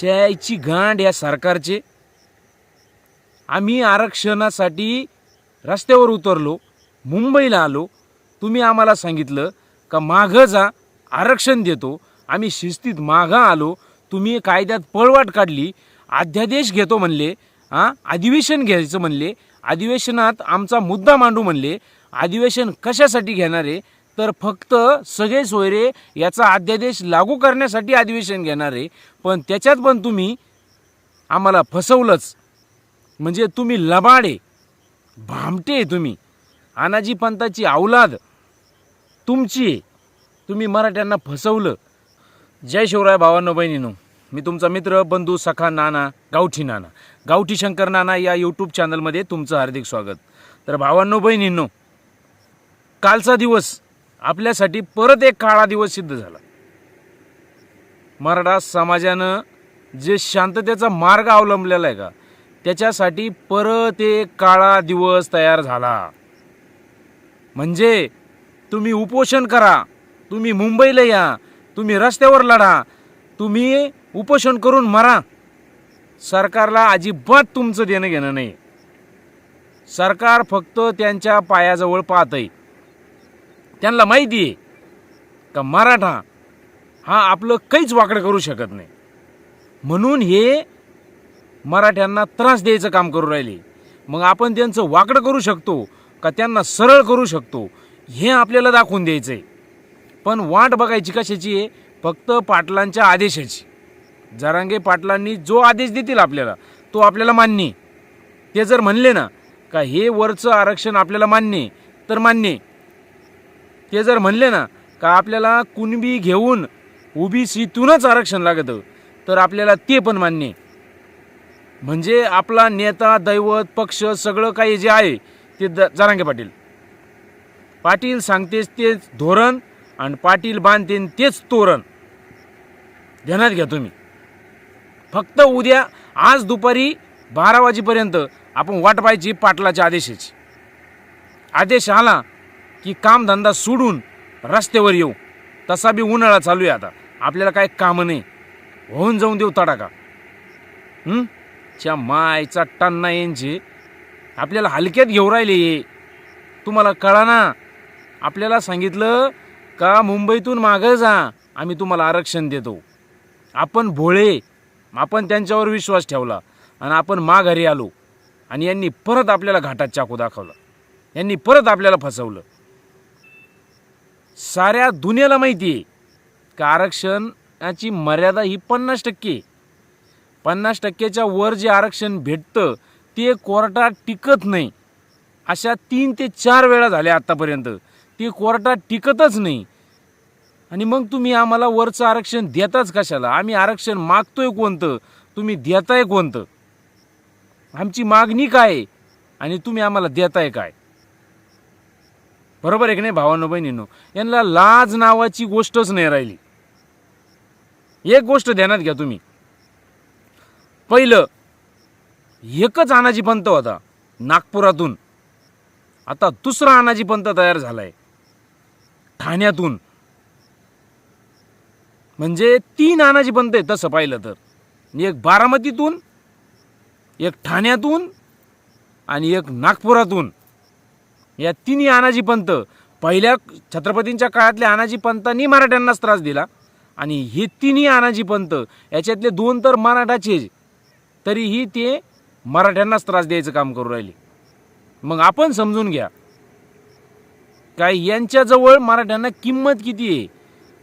च्याची गांड या सरकारचे. आम्ही आरक्षणासाठी रस्त्यावर उतरलो मुंबईला आलो. तुम्ही आम्हाला सांगितलं का मागं जा आरक्षण देतो. आम्ही शिस्तीत मागं आलो. तुम्ही कायद्यात पळवाट काढली. अध्यादेश घेतो म्हणले हां? अधिवेशन घ्यायचं म्हणले. अधिवेशनात आमचा मुद्दा मांडू म्हणले. अधिवेशन कशासाठी घेणार आहे? तर फक्त सगळे सोयरे याचा अध्यादेश लागू करण्यासाठी अधिवेशन घेणार आहे. पण त्याच्यात पण तुम्ही आम्हाला फसवलंच. म्हणजे तुम्ही लबाडे भामटे आहे तुम्ही. अनाजी पंताची अवलाद तुमची आहे. तुम्ही मराठ्यांना फसवलं. जय शिवराय भावांनो बहिणीनो. मी तुमचा मित्र बंधू सखा नाना गावठी नाना. गावठी शंकर नाना या यूट्यूब चॅनलमध्ये तुमचं हार्दिक स्वागत. तर भावांनो बहिणींनो कालचा दिवस आपल्यासाठी परत एक काळा दिवस सिद्ध झाला. मराठा समाजानं जे शांततेचा मार्ग अवलंबलेला आहे का त्याच्यासाठी परत एक काळा दिवस तयार झाला. म्हणजे तुम्ही उपोषण करा तुम्ही मुंबईला या तुम्ही रस्त्यावर लढा तुम्ही उपोषण करून मरा. सरकारला अजिबात तुमचं देणं घेणं नाही. सरकार फक्त त्यांच्या पायाजवळ पाहत आहे त्यांना माहिती आहे का मराठा हा आपलं काहीच वाकडं करू शकत नाही. म्हणून हे मराठ्यांना त्रास द्यायचं काम करू राहिले. मग आपण त्यांचं वाकडं करू शकतो का त्यांना सरळ करू शकतो हे आपल्याला दाखवून द्यायचं आहे पण वाट बघायची कशाची आहे? फक्त पाटलांच्या आदेशाची. जरांगे पाटलांनी जो आदेश देतील आपल्याला तो आपल्याला मान्य आहे. ते जर म्हणले ना का हे वरचं आरक्षण आपल्याला मान्य आहे, तर मान्य ते जर म्हणले ना का आपल्याला कुणबी घेऊन ओबीसीतूनच आरक्षण लागतं तर आपल्याला ते पण मान्य म्हणजे आपला नेता दैवत पक्ष सगळं काही जे आहे ते द जरांगे पाटील. पाटील सांगतेच तेच धोरण आणि पाटील बांधतेन तेच तोरण. ध्यानात घ्या तुम्ही. फक्त उद्या आज दुपारी बारा वाजेपर्यंत आपण वाट पाहायची पाटलाच्या आदेशाची. आदेश आला की कामधंदा सोडून रस्त्यावर येऊ. तसा बी उन्हाळा चालू आहे आता. आपल्याला काय कामं नाही. होऊन जाऊन देऊ तडाका च्या मायचा टन्ना यांचे. आपल्याला हलक्यात घेऊ राहिले हे. तुम्हाला कळा ना आपल्याला सांगितलं का मुंबईतून मागं जा. आम्ही तुम्हाला आरक्षण देतो. आपण भोळे. आपण त्यांच्यावर विश्वास ठेवला. आणि आपण माघारी आलो. आणि यांनी परत आपल्याला घाटात चाकू दाखवला. यांनी परत आपल्याला फसवलं. साऱ्या दुनियाला माहिती आहे. का आरक्षणाची मर्यादा ही पन्नास टक्के पन्नास टक्क्याच्या वर जे आरक्षण भेटतं ते कोर्टात टिकत नाही. अशा तीन ते चार वेळा झाल्या आत्तापर्यंत ते कोर्टात टिकतच नाही. आणि मग तुम्ही आम्हाला वरचं आरक्षण देताच कशाला? आम्ही आरक्षण मागतोय कोणतं? तुम्ही देताय कोणतं? आमची मागणी काय आणि तुम्ही आम्हाला देताय काय? बरोबर आहे की नाही भावानो बहिणींनो? यांना लाज नावाची गोष्टच नाही राहिली. एक गोष्ट ध्यानात घ्या तुम्ही. पहिलं एकच अनाजी पंत होता नागपुरातून. आता दुसरा अनाजी पंत तयार झालाय. ठाण्यातून. म्हणजे तीन अनाजी पंत आहे तसं पाहिलं तर. एक बारामतीतून एक ठाण्यातून आणि एक नागपुरातून. या तिन्ही आनाजी पंत पहिल्या छत्रपतींच्या काळातल्या आनाजी पंतांनी मराठ्यांनाच त्रास दिला. आणि हे तिन्ही आनाजी पंत याच्यातले दोन तर मराठाचे तरीही ते मराठ्यांनाच त्रास द्यायचं काम करू राहिले. मग आपण समजून घ्या काय यांच्याजवळ मराठ्यांना किंमत किती आहे?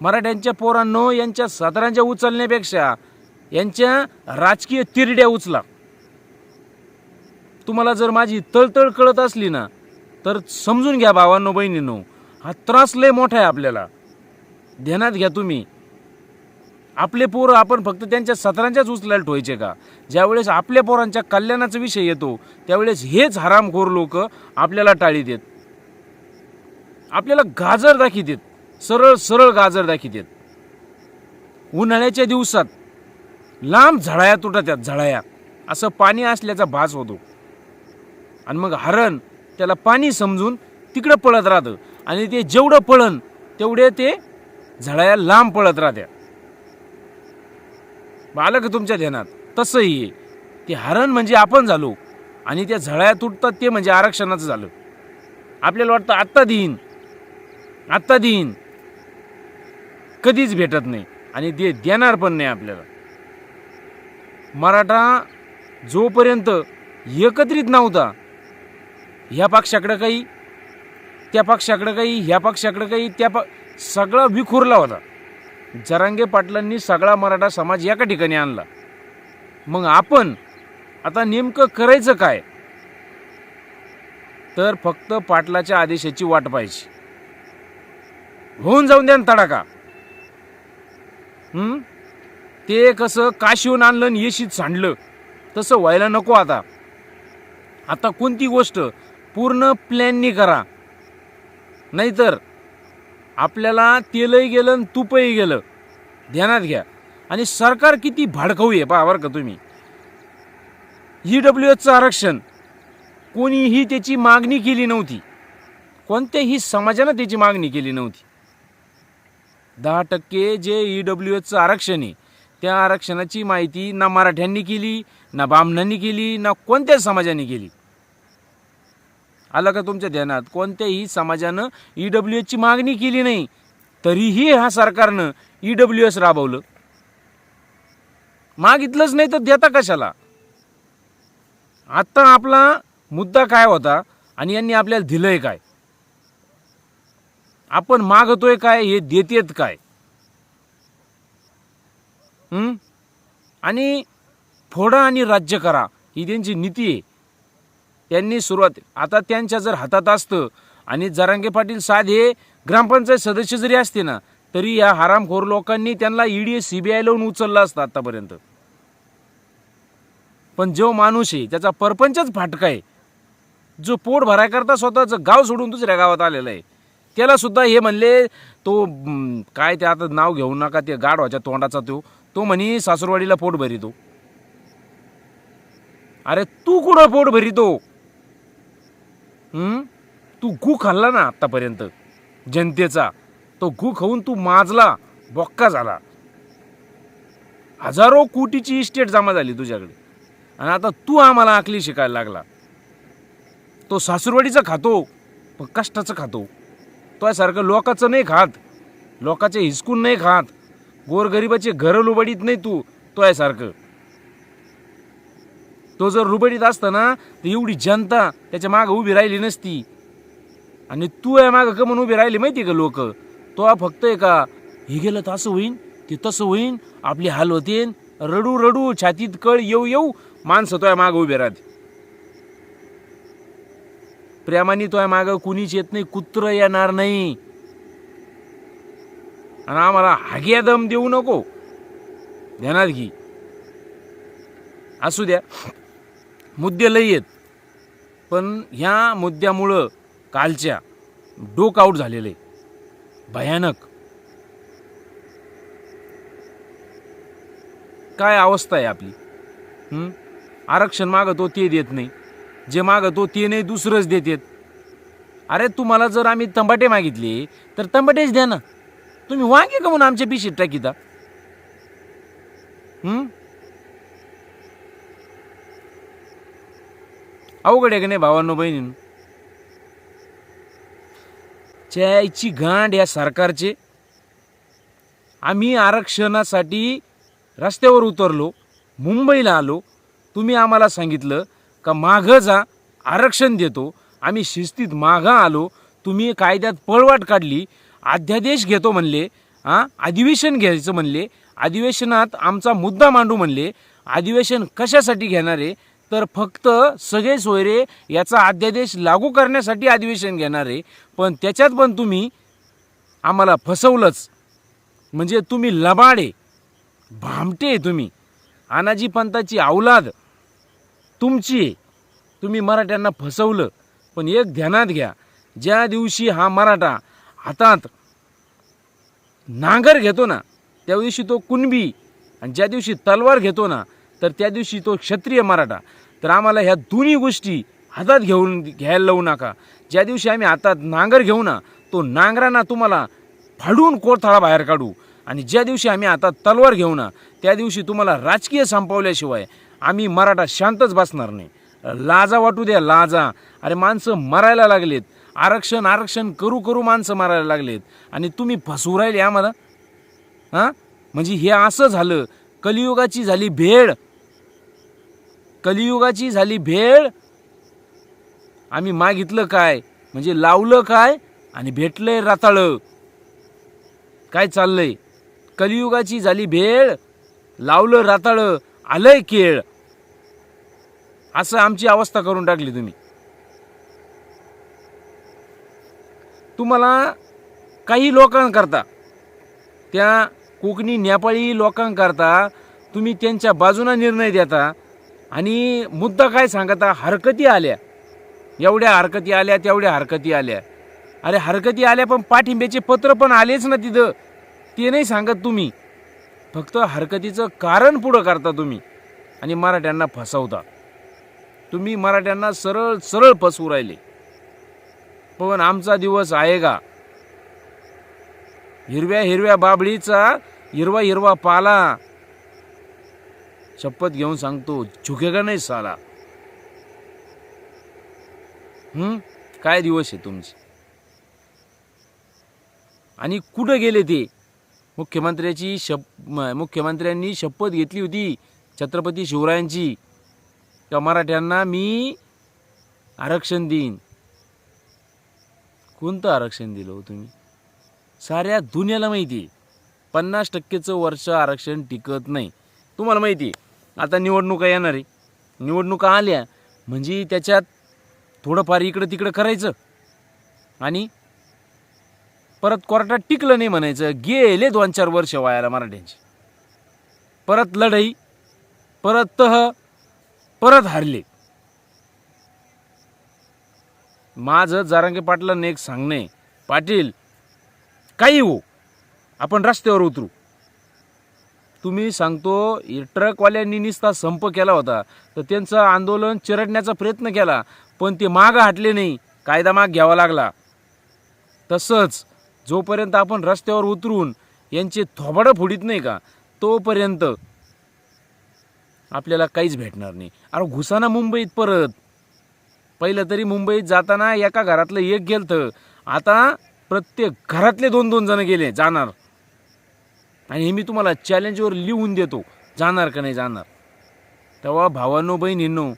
मराठ्यांच्या पोरांनो यांच्या सदरांच्या उचलण्यापेक्षा यांच्या राजकीय तिरड्या उचला. तुम्हाला जर माझी तळतळ कळत असली ना तर समजून घ्या भावांनो बहिणींनो हा त्रास लय मोठा आहे आपल्याला. ध्यानात घ्या तुम्ही. आपले पोरं आपण फक्त त्यांच्या सतरांच्याच उचलायला ठेवायचे का? ज्यावेळेस आपल्या पोरांच्या कल्याणाचा विषय येतो त्यावेळेस हेच हरामखोर लोक आपल्याला टाळी देत. आपल्याला गाजर दाखी देत. सरळ सरळ गाजर दाखी देत. उन्हाळ्याच्या दिवसात लांब झळाया तुटत्यात झळाया. असं पाणी असल्याचा भास होतो. आणि मग हरण त्याला पाणी समजून तिकडं पळत राहतं. आणि ते जेवढं पळन तेवढे ते झळाया लांब पळत राहत्या. आलं का तुमच्या ध्यानात तसंही आहे. ते हरण म्हणजे आपण झालो आणि त्या झळाया तुटतात ते म्हणजे आरक्षणाचं झालं. आपल्याला वाटतं आत्ता देईन आत्ता देईन. कधीच भेटत नाही आणि ते देणार पण नाही आपल्याला. मराठा जोपर्यंत एकत्रित नव्हता ह्या पक्षाकडं काही त्या पक्षाकडं काही ह्या पक्षाकडं काही त्या प सगळा विखुरला होता. जरांगे पाटलांनी सगळा मराठा समाज एका ठिकाणी आणला. मग आपण आता नेमकं करायचं काय? तर फक्त पाटलाच्या आदेशाची वाट पाहिजे होऊन जाऊन द्या ना तडाका ते कसं काशीहून आणलं आणि येशीत सांडलं. तसं व्हायला नको आता. आता कोणती गोष्ट पूर्ण प्लॅननी करा. नाहीतर आपल्याला तेलही गेलं आणि तुपही गेलं. ध्यानात घ्या. आणि सरकार किती भाडखाऊ आहे पहा बरं का तुम्ही. ई डब्ल्यू एचचं आरक्षण कोणीही त्याची मागणी केली नव्हती. कोणत्याही समाजानं त्याची मागणी केली नव्हती. दहा टक्के जे ई डब्ल्यू एचचं आरक्षण आहे त्या आरक्षणाची माहिती ना मराठ्यांनी केली ना बामणांनी केली ना कोणत्याच समाजाने केली. आलं का तुमच्या ध्यानात? कोणत्याही समाजानं ई डब्ल्यू एसची मागणी केली नाही तरीही ह्या सरकारनं ई डब्ल्यू एस राबवलं. मागितलंच नाही तर देता कशाला? आत्ता आपला मुद्दा काय होता आणि यांनी आपल्याला दिलंय काय? आपण मागतोय काय हे देतेत काय? आणि फोडा आणि राज्य करा ही त्यांची नीती आहे. त्यांनी सुरुवात आता त्यांच्या जर हातात असतं आणि जरांगे पाटील साधे ग्रामपंचायत सदस्य जरी असते ना तरी या हरामखोर लोकांनी त्यांना ईडी सी बी आय लावून उचललं असतं आतापर्यंत. पण जो माणूस आहे त्याचा परपंचच फाटका आहे. जो पोट भरायकरता स्वतःचं गाव सोडून दुसऱ्या गावात आलेला आहे. त्याला सुद्धा हे म्हणले तो काय ते आता नाव घेऊ नका ते गाढवाच्या तोंडाचा तो. तो म्हणे सासूरवाडीला पोट भरितो. अरे तू कुठं पोट भरितो? हम्म? तू गु खाल्ला ना आत्तापर्यंत. जनतेचा. तो गु खाऊन तू माजला बॉक्का झाला. हजारो कोटीची इस्टेट जमा झाली तुझ्याकडे. आणि आता तू आम्हाला आकली शिकायला लागला. तो सासूरवाडीचा खातो पण कष्टाचं खातो. तो सारखं लोकाचं नाही खात. लोकाचे हिसकून नाही खात. गोरगरिबाचे घरं लुबडीत नाही तू तो आहे सारखं तो जर रुबडीत असता ना तर एवढी जनता त्याच्या मागं उभी राहिली नसती. आणि तू या मागं का उभी राहिली माहिती का लोक? तो फक्त आहे का हे गेलं तर असं होईन ते तसं होईन आपली हाल होते रडू रडू छातीत कळ येऊ येऊ माणसं तो मागं उभे राहते प्रेमाने तो या मागं कुणीच येत नाही कुत्र येणार नाही. आणि आम्हाला हाग्या दम देऊ नको. ध्यानात घे. असू द्या. मुद्दे लई आहेत. पण ह्या मुद्द्यामुळं कालच्या डोक आऊट झालेलं आहे भयानक. काय अवस्था आहे आपली? आरक्षण मागतो ते देत नाही. जे मागतो ते नाही दुसरंच देतात अरे तुम्हाला जर आम्ही तंबाटे मागितले तर तंबाटेच द्या ना. तुम्ही वांगे का म्हणून आमच्या पिशीत टाकीता? अवघड आहे का नाही भावांनो बहिणीनं? च्याची गांड या सरकारचे. आम्ही आरक्षणासाठी रस्त्यावर उतरलो मुंबईला आलो. तुम्ही आम्हाला सांगितलं का मागं जा आरक्षण देतो. आम्ही शिस्तीत मागं आलो. तुम्ही कायद्यात पळवाट काढली. अध्यादेश घेतो म्हणले हां? अधिवेशन घ्यायचं म्हणले. अधिवेशनात आमचा मुद्दा मांडू म्हणले. अधिवेशन कशासाठी घेणार आहे? तर फक्त सगळे सोयरे याचा अध्यादेश लागू करण्यासाठी अधिवेशन घेणार आहे. पण त्याच्यात पण तुम्ही आम्हाला फसवलंच. म्हणजे तुम्ही लबाडे भामटे आहे तुम्ही. अनाजी पंताची अवलाद तुमची आहे. तुम्ही मराठ्यांना फसवलं. पण एक ध्यानात घ्या. ज्या दिवशी हा मराठा हातात नांगर घेतो ना त्या दिवशी तो कुणबी आणि ज्या दिवशी तलवार घेतो ना तर त्या दिवशी तो क्षत्रिय मराठा. तर आम्हाला ह्या दोन्ही गोष्टी हातात घेऊन घ्यायला लावू नका. ज्या दिवशी आम्ही हातात नांगर घेऊ ना तो नांगरांना तुम्हाला फाडून कोरथाळा बाहेर काढू. आणि ज्या दिवशी आम्ही आता तलवार घेऊ ना त्या दिवशी तुम्हाला राजकीय संपवल्याशिवाय आम्ही मराठा शांतच बसणार नाही. लाजा वाटू द्या लाजा. अरे माणसं मरायला लागलेत. आरक्षण आरक्षण करू करू माणसं मारायला लागलेत. आणि तुम्ही फसवू राहिले आम्हाला? हां? म्हणजे हे असं झालं. कलियुगाची झाली भेळ कलियुगाची झाली भेळ. आम्ही मागितलं काय? म्हणजे लावलं काय? आणि भेटलंय राताळं. काय चाललंय? कलियुगाची झाली भेळ लावलं राताळं आलंय केळ. असं आमची अवस्था करून टाकली तुम्ही. तुम्हाला काही लोकांकरता त्या कोकणी नेपाळी लोकांकरता तुम्ही त्यांच्या बाजूने निर्णय देता आणि मुद्दा काय सांगता हरकती आल्या. एवढ्या हरकती आल्या तेवढ्या हरकती आल्या. अरे हरकती आल्या पण पाठिंब्याचे पत्र पण आलेच ना तिथं. ते नाही सांगत तुम्ही. फक्त हरकतीचं कारण पुढं करता तुम्ही. आणि मराठ्यांना फसवता. तुम्ही मराठ्यांना सरळ सरळ फसवू राहिले. पण आमचा दिवस आहे का? हिरव्या हिरव्या बाबळीचा हिरवा हिरवा पाला. शपथ घेऊन सांगतो झुकेगा नाही साला. हम्म काय दिवस आहे तुमचे? आणि कुठं गेले ते? मुख्यमंत्र्याची शप मुख्यमंत्र्यांनी शपथ घेतली होती छत्रपती शिवरायांची. त्या मराठ्यांना मी आरक्षण देईन. कोणतं आरक्षण दिलं हो तुम्ही? साऱ्या दुनियाला माहिती आहे. पन्नास टक्केचं वर्ष आरक्षण टिकत नाही. तुम्हाला माहिती आहे. आता निवडणुका येणार आहे. निवडणुका आल्या म्हणजे त्याच्यात थोडंफार इकडं तिकडं करायचं. आणि परत कोर्टात टिकलं नाही म्हणायचं. गेले दोन चार वर्ष वायाला मराठ्यांची. परत लढाई परत तह परत हारले. माझं जारांगे पाटलांना एक सांगणे पाटील काही हो आपण रस्त्यावर उतरू. तुम्ही सांगतो ट्रकवाल्यांनी निस्ता संप केला होता. तर त्यांचं आंदोलन चिरडण्याचा प्रयत्न केला पण ते मागं हटले नाही. कायदा माग घ्यावा लागला. तसंच जोपर्यंत आपण रस्त्यावर उतरून यांचे थोबाडं फोडीत नाही का तोपर्यंत आपल्याला काहीच भेटणार नाही. अरे घुसाना मुंबईत परत. पहिलं तरी मुंबईत जाताना एका घरातलं एक गेलतं. आता प्रत्येक घरातले दोन दोन जण गेले जाणार. आणि हे मी तुम्हाला चॅलेंजवर लिहून देतो. जाणार का नाही जाणार? तेव्हा भावांनो बहिणींनो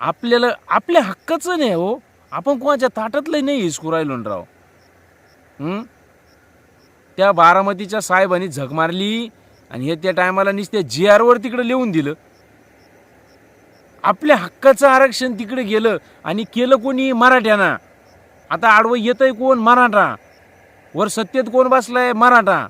आपल्याला आपल्या हक्काचं नाही हो. आपण कोणाच्या ताटातलं नाही हिसकू राहिलो राव. त्या बारामतीच्या साहेबांनी झक मारली आणि हे त्या टायमाला नुसत्या जी आरवर तिकडे लिहून दिलं. आपल्या हक्काचं आरक्षण तिकडे गेलं आणि केलं कोणी मराठ्यांना? आता आडवं येतंय कोण? मराठा. वर सत्तेत कोण बसलाय? मराठा.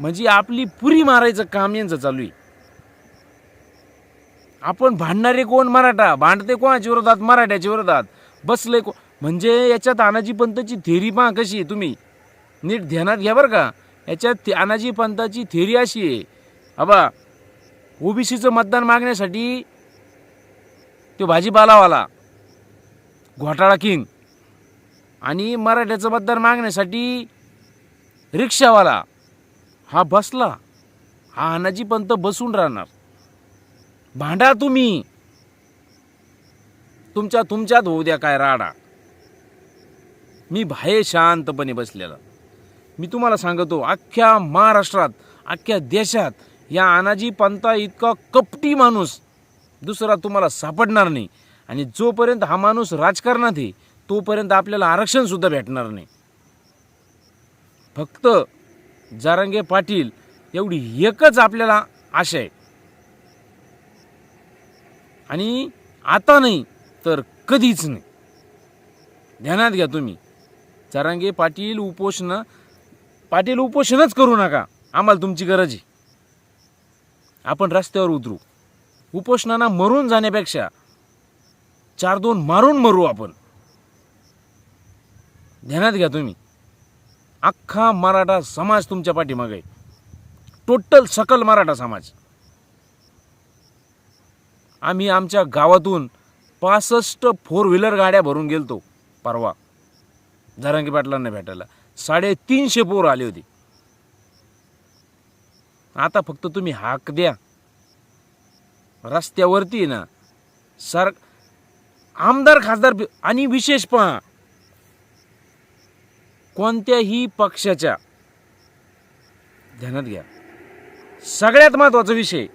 म्हणजे आपली पुरी मारायचं काम यांचं चालू आहे. आपण भांडणारे कोण मराठा? भांडते कोणाच्या विरोधात? मराठ्याच्या विरोधात. बसले को म्हणजे याच्यात अनाजी पंतची थेरी पहा कशी आहे तुम्ही. नीट ध्यानात घ्या बरं का. याच्यात ते अनाजी पंताची थेरी अशी आहे. अबा ओबीसीचं मतदान मागण्यासाठी तो भाजीपालावाला घोटाळा किंग आणि मराठ्याचं मतदान मागण्यासाठी रिक्षावाला. हा बसला. हा अनाजी पंत बसून राहणार. भांडा तुम्ही. तुमच्या तुमच्यात होऊ द्या काय राडा. मी बाहेर शांतपणे बसलेला. मी तुम्हाला सांगतो अख्ख्या महाराष्ट्रात अख्ख्या देशात या अनाजी पंता इतका कपटी माणूस. दुसरा तुम्हाला सापडणार नाही. आणि जोपर्यंत हा माणूस राजकारणात आहे तोपर्यंत आपल्याला आरक्षणसुद्धा भेटणार नाही. फक्त जारंगे पाटील एवढी एकच आपल्याला आशा आहे. आणि आता नाही तर कधीच नाही. ध्यानात घ्या तुम्ही. जारांगे पाटील उपोषण पाटील उपोषणच करू नका. आम्हाला तुमची गरज आहे. आपण रस्त्यावर उतरू. उपोषणांना मरून जाण्यापेक्षा चार दोन मारून मरू आपण. ध्यानात घ्या तुम्ही. अख्खा मराठा समाज तुमच्या पाठीमागे आहे. टोटल सकल मराठा समाज. आम्ही आमच्या गावातून पासष्ट फोर व्हीलर गाड्या भरून गेलतो. परवा. जरांगी पाटलांना भेटायला. साडेतीनशे पोर आले होते. आता फक्त तुम्ही हाक द्या. रस्त्यावरती ना सर आमदार खासदार आणि विशेष पहा. कोणत्याही पक्षाच्या ध्यानात घ्या. सगळ्यात महत्त्वाचा विषय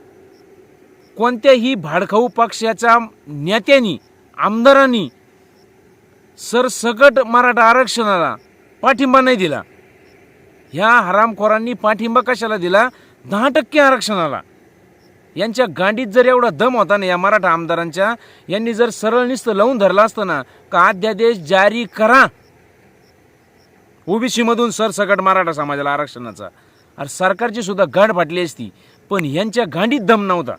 कोणत्याही भाडखाऊ पक्षाच्या नेत्यांनी आमदारांनी सरसकट मराठा आरक्षणाला पाठिंबा नाही दिला. ह्या हरामखोरांनी पाठिंबा कशाला दिला? दहा टक्के आरक्षणाला. यांच्या गांडीत जर एवढा दम होता ना या मराठा आमदारांच्या यांनी जर सरळ निस्त लावून धरला असताना का अध्यादेश जारी करा? ओबीसीमधून सरसकट मराठा समाजाला आरक्षणाचा. अरे सरकारची सुद्धा गाठ फाटली असती पण यांच्या गांडीत दम नव्हता.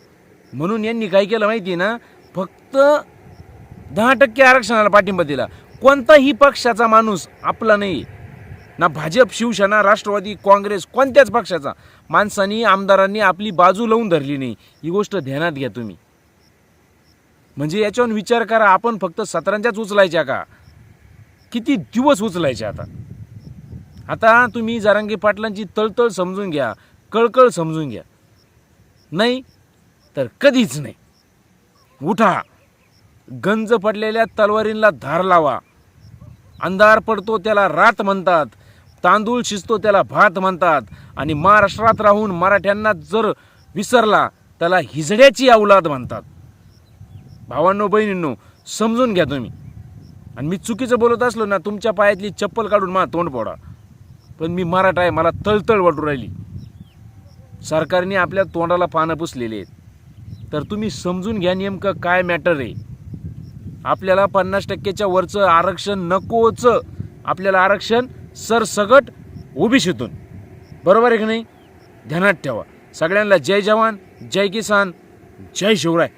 म्हणून यांनी काय केलं माहिती आहे ना फक्त दहा टक्के आरक्षणाला पाठिंबा दिला. कोणताही पक्षाचा माणूस आपला नाही. ना भाजप शिवसेना राष्ट्रवादी काँग्रेस कोणत्याच पक्षाचा. माणसांनी आमदारांनी आपली बाजू लावून धरली नाही. ही गोष्ट ध्यानात घ्या तुम्ही. म्हणजे याच्यावर विचार करा आपण फक्त सतरांच्याच उचलायच्या का? किती दिवस उचलायचे आता? आता तुम्ही जारांगी पाटलांची तळतळ समजून घ्या कळकळ समजून घ्या. नाही तर कधीच नाही. उठा गंज पडलेल्या तलवारींना धार लावा. अंधार पडतो त्याला रात म्हणतात तांदूळ शिजतो त्याला भात म्हणतात आणि महाराष्ट्रात राहून मराठ्यांना जर विसरला त्याला हिजड्याची अवलाद म्हणतात. भावांनो बहिणींनो समजून घ्या तुम्ही. आणि मी चुकीचं बोलत असलो ना तुमच्या पायातली चप्पल काढून मला तोंड फोडा. पण मी मराठा आहे मला तळतळ वाटू राहिली. सरकारने आपल्या तोंडाला पानं पुसलेले आहेत. तर तुम्ही समजून घ्या नेमकं काय मॅटर आहे. आपल्याला पन्नास टक्क्याच्या वरचं आरक्षण नकोच. आपल्याला आरक्षण सरसगट ओबीसीतून. बरोबर आहे की नाही? ध्यानात ठेवा. सगळ्यांना जय जवान जय किसान जय शिवराय.